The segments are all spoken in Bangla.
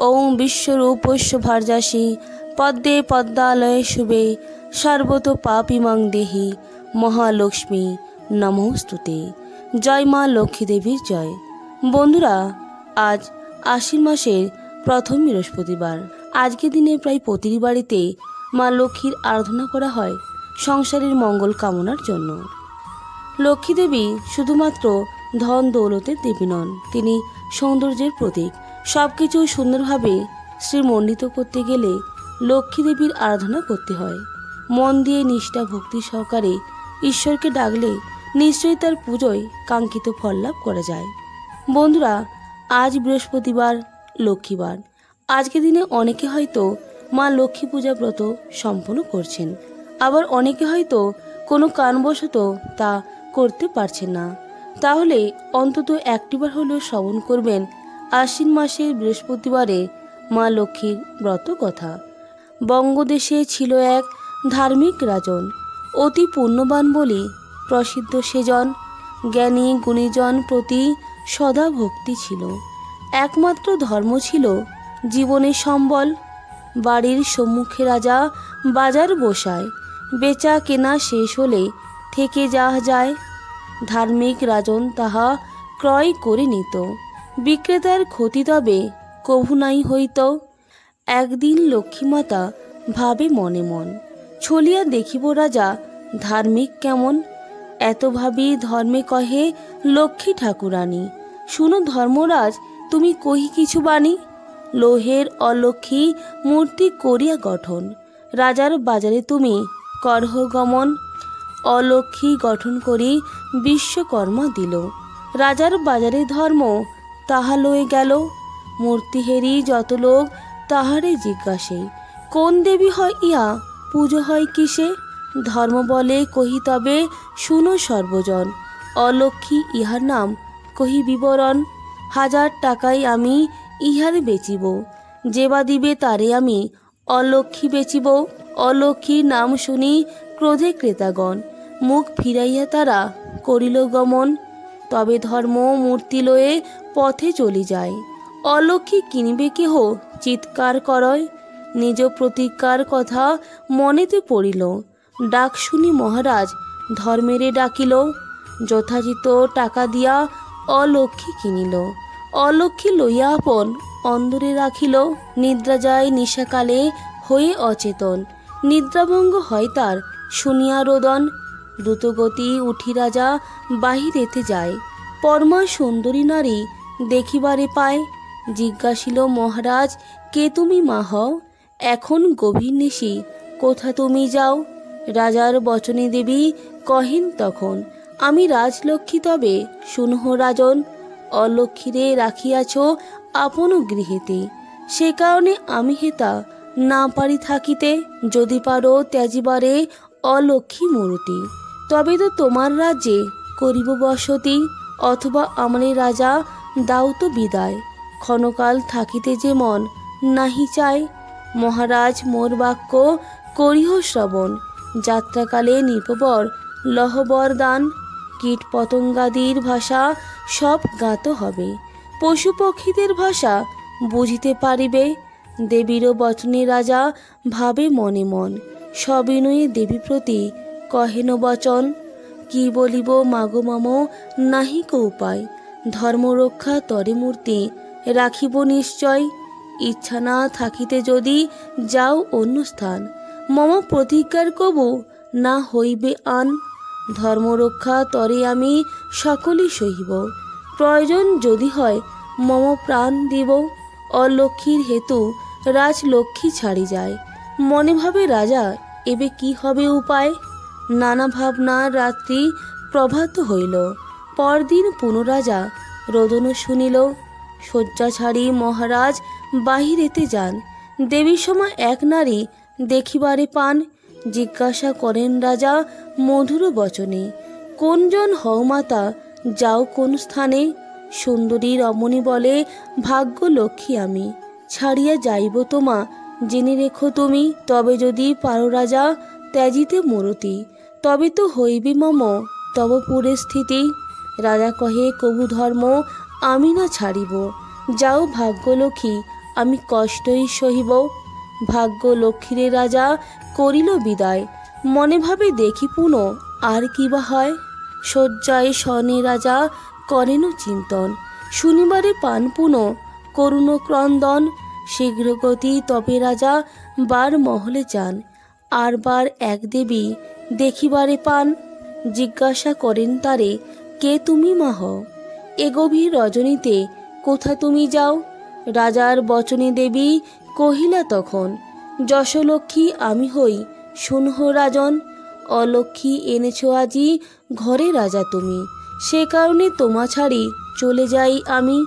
ওং বিশ্বরূপস্য ভার্যাসী, পদ্মে পদ্মালয়ে শুভে, সর্বত পাপিমাং দেহি, মহালক্ষ্মী, নমস্তুতে। জয় মা লক্ষ্মী দেবীর জয়। বন্ধুরা, আজ আশ্বিন মাসের প্রথম বৃহস্পতিবার। আজকের দিনে প্রায় প্রতিটি বাড়িতে মা লক্ষ্মীর আরাধনা করা হয় সংসারের মঙ্গল কামনার জন্য। লক্ষ্মী দেবী শুধুমাত্র ধন দৌলতের দেবী নন, তিনি সৌন্দর্যের প্রতীক। সব কিছু সুন্দরভাবে শ্রীমণ্ডিত করতে গেলে লক্ষ্মী দেবীর আরাধনা করতে হয়। মন দিয়ে নিষ্ঠা ভক্তি সহকারে ঈশ্বরকে ডাকলে নিশ্চয়ই তার পুজোয় কাঙ্ক্ষিত ফল লাভ করা যায়। বন্ধুরা, আজ বৃহস্পতিবার, লক্ষ্মীবার। আজকের দিনে অনেকে হয়তো মা লক্ষ্মী পূজা ব্রত সম্পন্ন করছেন। আবার অনেকে হয়তো কোনো কারণবশত তা করতে পারছেন না। তাহলে অন্তত একটিবার হলেও শ্রবণ করবেন আশ্বিন মাসের বৃহস্পতিবারে মা লক্ষ্মীর ব্রত কথা। বঙ্গদেশে ছিল এক ধার্মিক রাজন, অতি পুণ্যবান বলে প্রসিদ্ধ সেজন, জ্ঞানী গুণীজন প্রতি সদা ভক্তি ছিল। একমাত্র ধর্ম ছিল জীবনের সম্বল, বাড়ির সম্মুখে রাজা বাজার বসায়, বেচা কেনা শেষ হলে থেকে যাহা যায়, ধার্মিক রাজন তাহা ক্রয় করে নিত। বিক্রেতার ক্ষতি তবে কভু নাই হইত। একদিন লক্ষ্মীমাতা ভাবে মনে মন ছলিয়া দেখিব রাজা, ধার্মিক কেমন? এত ভাবি ধর্মে কহে, লক্ষ্মী ঠাকুরানী, শুনো ধর্মরাজ, তুমি কহি কিছু বাণী? লোহের অলক্ষ্মী মূর্তি করিয়া গঠন, রাজার বাজারে তুমি করহ গমন? অলক্ষ্মী গঠন করি বিশ্বকর্মা দিল, রাজার বাজারে ধর্ম তাহা লয়ে গেল। মূর্তি হেরি যত লোক তাহারে জিজ্ঞাসে, কোন দেবী হয় ইয়া পুজো হয় কিসে? ধর্ম বলে, কহি তবে, শুনো সর্বজন। অলক্ষ্মী ইহার নাম, কহি বিবরণ। হাজার টাকায় আমি ইহার বেচিব। যেবা দিবে তারে আমি অলক্ষ্মী বেচিব। অলক্ষ্মীর নাম শুনি ক্রোধে ক্রেতাগণ। মুখ ফিরাইয়া তারা করিল গমন। তবে ধর্ম মূর্তি লয়ে পথে চলি যায় অলক্ষ্মী কিনিবে কেহ? চিৎকার করয়। নিজ প্রতিজ্ঞার কথা মনেতে পড়িল। ডাক শুনি মহারাজ, ধর্মেরে ডাকিল। যথাযথ টাকা দিয়া অলক্ষ্মী কিনিল। অলক্ষ্মী লইয়া আপন অন্দরে রাখিল। নিদ্রা যায় নিশাকালে হয়ে অচেতন। নিদ্রাভঙ্গ হয় তার, শুনিয়া রোদন। দ্রুতগতি উঠি রাজা বাহিরেতে যায়। পরমা সুন্দরী নারী দেখিবারে পায়। জিজ্ঞাসিল, মহারাজ, কে তুমি মা হও? এখন গভীর নিশি, কোথা তুমি যাও? রাজার বচনে দেবী কহেন তখন, আমি রাজলক্ষ্মী তবে, শুনহ রাজন, অলক্ষ্মীরে রাখিয়াছ আপন গৃহেতে। সে কারণে আমি হেতা, না পারি থাকিতে, যদি পারো ত্যাজিবারে অলক্ষ্মী মূর্তি। তবে তো তোমার রাজ্যে করিব বসতি, অথবা আমারে রাজা দাও তো বিদায়। ক্ষণকাল থাকিতে যে মন, নাহি চায় মহারাজ, মোর বাক্য করিহ শ্রবণ। যাত্রাকালে নিপবর লহবর দান কীট পতঙ্গাদির ভাষা সব গাত হবে। পশু পক্ষীদের ভাষা বুঝিতে পারিবে। দেবীরও বচনে রাজা ভাবে মনে মন। সবিনয়ে দেবী প্রতি কহেন বচন। কি বলিব মাগো মম নাহিক উপায়। ধর্মরক্ষা তরে মূর্তি রাখিব নিশ্চয়। ইচ্ছা না থাকিতে যদি যাও অন্য স্থান। মম প্রতিজ্ঞার কবু না হইবে আন। ধর্মরক্ষা তরে আমি সকলই সহিব। প্রয়োজন যদি হয় মম প্রাণ দিব। অলক্ষ্মীর হেতু রাজলক্ষ্মী ছাড়ি যায়। মনে ভাবে রাজা, এবে কি হবে উপায়? নানা ভাবনা রাত্রি প্রভাত হইল। পরদিন পুনরাজা রোদন শুনিল শয্যা ছাড়ি মহারাজ, বাহিরেতে যান। দেবীর সময় এক নারী দেখিবারে পান। জিজ্ঞাসা করেন, রাজা, মধুর বচনে, কোনজন হও মাতা যাও কোন স্থানে? সুন্দরী রমণী বলে, ভাগ্য লক্ষ্মী আমি। ছাড়িয়া যাইব তোমা, জেনে রেখো তুমি, তবে যদি পারো রাজা, ত্যাজিতে মরতি। তবে তো হইবে মম, তব পুরে স্থিতি। রাজা কহে, কবু ধর্ম, আমি না ছাড়িব। যাও ভাগ্যলক্ষ্মী আমি কষ্টই সহিব। ভাগ্য লক্ষ্মীরে রাজা করিল বিদায়। মনে ভাবে দেখি পুনঃ, আর কি বা হয়। শয্যায় শনে রাজা করেন চিন্তন। শনিবারে পান পুনঃ, করুণ ক্রন্দন। শীঘ্রগতি তবে রাজা বার মহলে যান। আর বার এক দেবী দেখিবারে পান। জিজ্ঞাসা করেন তারে কে তুমি মাহ? এ গভীর রজনীতে কোথা তুমি যাও? রাজার বচনে দেবী কহিলা তখন, যশলক্ষ্মী, আমি হই। শুনহ রাজন, অলক্ষ্মী এনেছ আজি ঘরে রাজা তুমি। সে কারণে তোমা ছাড়ি চলে যাই আমি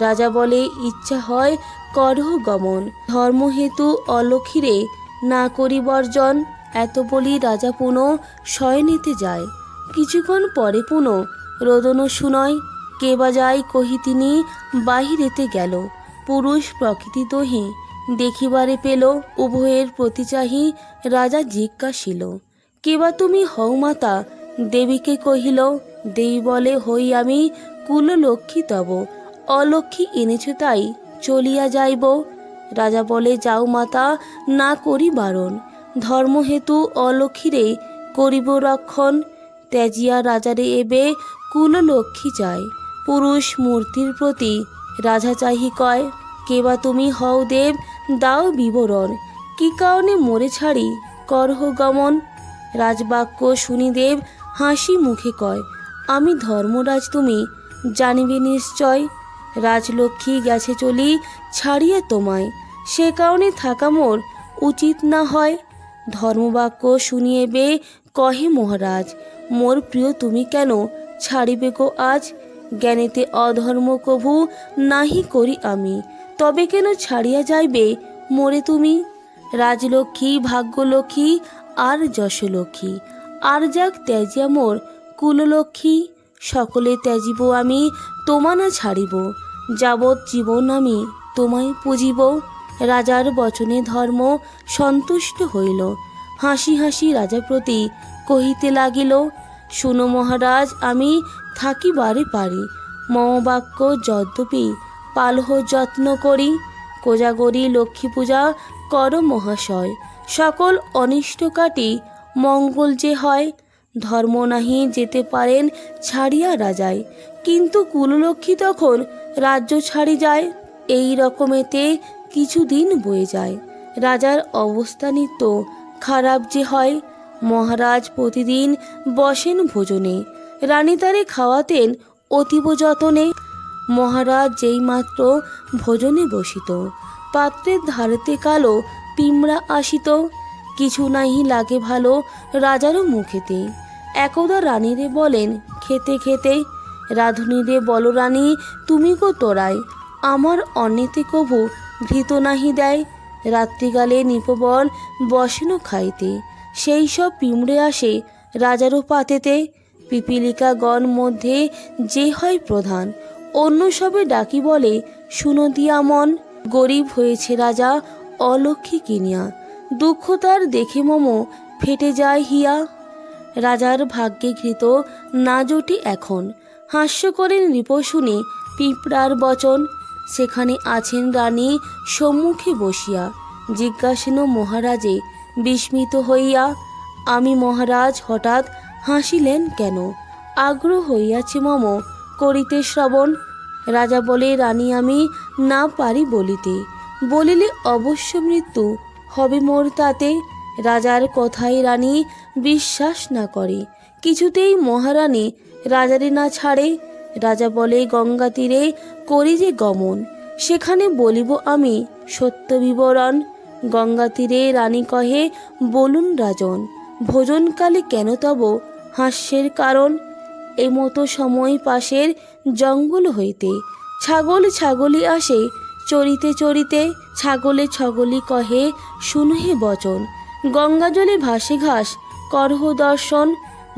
রাজা বলে, ইচ্ছা হয় করহ গমন। ধর্মহেতু অলক্ষীরে না করি বর্জন। এত বলি রাজা পুনঃ শয়নেতে যায়। কিছুক্ষণ পরে পুনঃ রোদন শুনয় কে বা যায় কহি তিনি, বাহিরেতে গেল। পুরুষ প্রকৃতি দহি, দেখিবারে পেল, উভয়ের প্রতি চাহি রাজা জিজ্ঞাসিল কেবা তুমি হও মাতা? দেবীকে কহিল দেবী বলে হই আমি কুললক্ষ্মী তব। অলক্ষ্মী এনেছ তাই, চলিয়া যাইব। রাজা বলে, যাও মাতা, না করি বারণ। ধর্মহেতু অলক্ষীরে করিব রক্ষণ। ত্যাজিয়া রাজারে এবে কুললক্ষ্মী চায়? পুরুষ মূর্তির প্রতি রাজা চাহি কয়, কেবা তুমি হও দেব, দাও বিবরণ। কি কারণে মরে ছাড়ি? করহ গমন। রাজবাক্য শুনি দেব হাসি মুখে কয়, আমি ধর্মরাজ তুমি, জানিবে নিশ্চয়। রাজলক্ষ্মী গেছে চলি, ছাড়িয়ে তোমায়। সে কারণে থাকা মোর উচিত না হয়। ধর্মবাক্য শুনিয়ে বে কহে মহারাজ, মোর প্রিয় তুমি কেন? ছাড়িবে গো আজ? জ্ঞানেতে অধর্ম কভু নাহি করি আমি। তবে কেন ছাড়িয়া যাইবে মোরে তুমি? রাজলক্ষ্মী, ভাগ্যলক্ষ্মী, আর যশলক্ষ্মী। আর যাক ত্যাজিয়া মোর, কুললক্ষ্মী, সকলে ত্যাজিব আমি, তোমা না ছাড়িব। যাবৎ জীবন আমি তোমায় পুজিব। রাজার বচনে ধর্ম সন্তুষ্ট হইল। হাসি হাসি রাজা প্রতি কহিতে লাগিল শুনো মহারাজ, আমি থাকিবারে পারি। মম বাক্য যদ্যপি পালহ যত্ন করি। কোজাগরি লক্ষ্মী পূজা কর মহাশয়। সকল অনিষ্ট কাটি মঙ্গল যে হয়। ধর্ম নাহি যেতে পারেন ছাড়িয়া রাজায় কিন্তু কুললক্ষ্মী তখন রাজ্য ছাড়ি যায়, এই রকমেতে কিছুদিন বয়ে যায়। রাজার অবস্থা নিত্য খারাপ যে হয় মহারাজ প্রতিদিন বসেন ভোজনে। রানী তারে খাওয়াতেন অতীব যতনে। মহারাজ যেইমাত্র ভোজনে বসিত, পাত্রের ধারেতে কালো পিমড়া আসিত। কিছু নাহি লাগে ভালো রাজারও মুখেতে। একদা রানীরে বলেন, খেতে খেতে। রাধুনীরে, বল রানী, তুমি গো তোরাই। আমার অন্যতে কভু ভীত নাহি দেয়। রাত্রিকালে নিপবল বসেন খাইতে। সেই সব পিমড়ে আসে রাজারও পাতেতে পিপিলিকা গণ মধ্যে যে হয় প্রধান। অন্য সবে ডাকি বলে, শুনো দিয়া মন গরিব হয়েছে রাজা অলক্ষী কিনিয়া। দুঃখ তার দেখে মম, ফেটে যায় হিয়া। রাজার ভাগ্যে ঘৃত না জোটে এখন। হাস্য করেন নৃপ শুনে পিঁপড়ার বচন, সেখানে আছেন রানী, সম্মুখে বসিয়া। জিজ্ঞাসেন মহারাজে বিস্মিত হইয়া আমি মহারাজ হঠাৎ হাসিলেন কেন? আগ্রহ হইয়াছে মম, করিতে শ্রবণ। রাজা বলে, রানী, আমি না পারি বলিতে। বলিলে অবশ্য মৃত্যু হবে মোর তাতে। রাজার কথাই রানী বিশ্বাস না করে। কিছুতেই মহারানী রাজারে না ছাড়ে। রাজা বলে গঙ্গা তীরে করি যে গমন। সেখানে বলিব আমি সত্য বিবরণ। গঙ্গা তীরে রানী কহে, বলুন রাজন, ভোজনকালে কেন তব হাস্যের কারণ? এমতো সময় পাশের জঙ্গল হইতে ছাগল ছাগলি আসে, চরিতে চরিতে ছাগলে ছগলি কহে শুনহে বচন, গঙ্গা জলে ভাসে ঘাস, করহ দর্শন,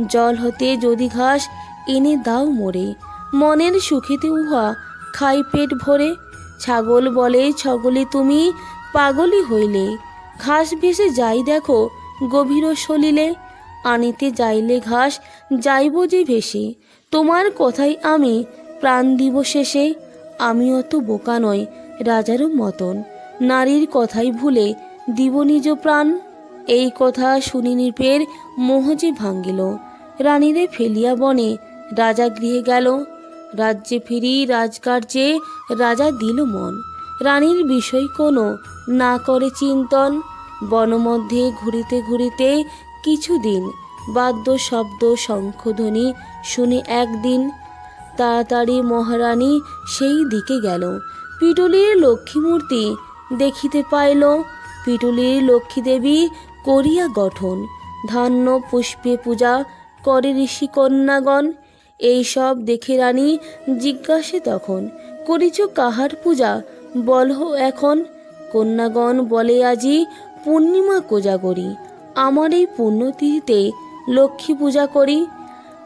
জল হতে যদি ঘাস, এনে দাও মোরে। মনের সুখেতে উহা খাই পেট ভরে, ছাগল বলে, ছগলি তুমি পাগলি হইলে। ঘাস ভেসে যাই দেখো গভীর সলিলে। আনিতে যাইলে ঘাস, যাইব যে ভেসে। তোমার কথাই আমি প্রাণ দিব শেষে। আমি অত বোকা নই, রাজারও মতন। নারীর কথাই ভুলে দিব নিজ প্রাণ। এই কথা শুনি নৃপের মোহজে ভাঙ্গিল। রানীরে ফেলিয়া বনে রাজা গৃহে গেল। রাজ্যে ফিরি রাজকার্যে রাজা দিল মন। রানীর বিষয় কোনো। না করে চিন্তন, বনমধ্যে ঘুরিতে ঘুরিতে কিছুদিন বাদ্য শব্দ শঙ্খধ্বনি শুনে একদিন তাড়াতাড়ি মহারানী সেই দিকে গেল। পিটুলির লক্ষ্মীমূর্তি দেখিতে পাইল, পিটুলির লক্ষ্মী দেবী করিয়া গঠন। ধান্য পুষ্পে পূজা করে ঋষি কন্যাগণ এইসব দেখে রানী জিজ্ঞাসে তখন, করিছ কাহার পূজা? বলহ এখন। কন্যাগণ বলে আজি পূর্ণিমা কোজাগরি আমার এই পুণ্যতিথিতে লক্ষ্মী পূজা করি।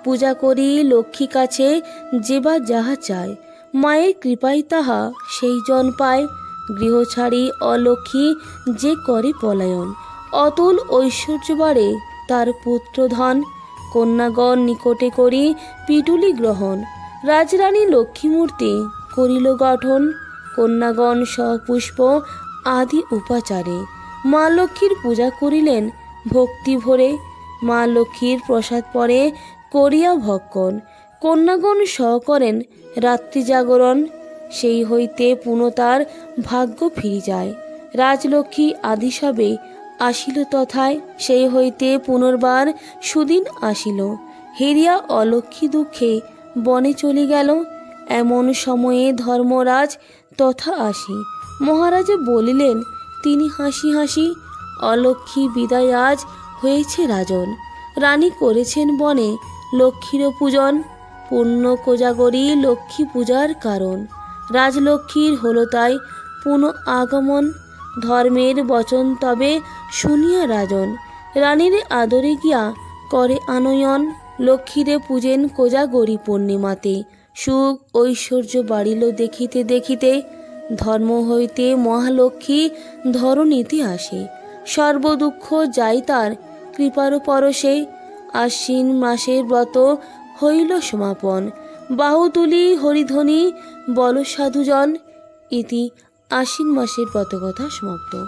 পূজা করি লক্ষ্মী কাছে যে বা যাহা চায়। মায়ের কৃপায় তাহা সেই জন পায়। গৃহ ছাড়ি অলক্ষ্মী যে করে পলায়ন। অতুল ঐশ্বর্য বাড়ে তার পুত্রধন কন্যাগণ নিকটে করি পিটুলি গ্রহণ। রাজরানী লক্ষ্মীমূর্তি করিল গঠন। কন্যাগণ সপুষ্প আদি উপাচারে। মা লক্ষ্মীর পূজা করিলেন ভক্তি ভরে। মা লক্ষ্মীর প্রসাদ পরে করিয়া ভক্ষণ। কন্যাগণ সহ করেন রাত্রি জাগরণ, সেই হইতে পুনতার ভাগ্য ফিরি যায়। রাজলক্ষ্মী আদি সবে আসিল তথায়, সেই হইতে পুনর্বার সুদিন আসিল। হেরিয়া অলক্ষ্মী দুঃখে বনে চলে গেল। এমন সময়ে ধর্মরাজ তথা আসি মহারাজা বলিলেন, তিনি হাসি হাসি, অলক্ষ্মী বিদায় আজ হয়েছে রাজন। রানী করেছেন বনে লক্ষ্মীর পূজন পূর্ণ কোজাগরী লক্ষ্মী পূজার কারণ। রাজলক্ষ্মীর হলো তাই পুনঃ আগমন, ধর্মের বচন তবে শুনিয়া রাজন। রানীর আদরে গিয়া করে আনয়ন, লক্ষ্মীরে পূজেন কোজাগরী পূর্ণিমাতে। সুখ ঐশ্বর্য বাড়িল দেখিতে দেখিতে ধর্ম হইতে মহালক্ষ্মী ধরণীতে আসে। সর্বদুঃখ যাই তার কৃপার পরশে। আশ্বিন মাসের ব্রত হইল সমাপন। বাহুতুলি হরিধ্বনি, বল সাধুজন। ইতি আশ্বিন মাসের ব্রতকথা সমাপ্ত।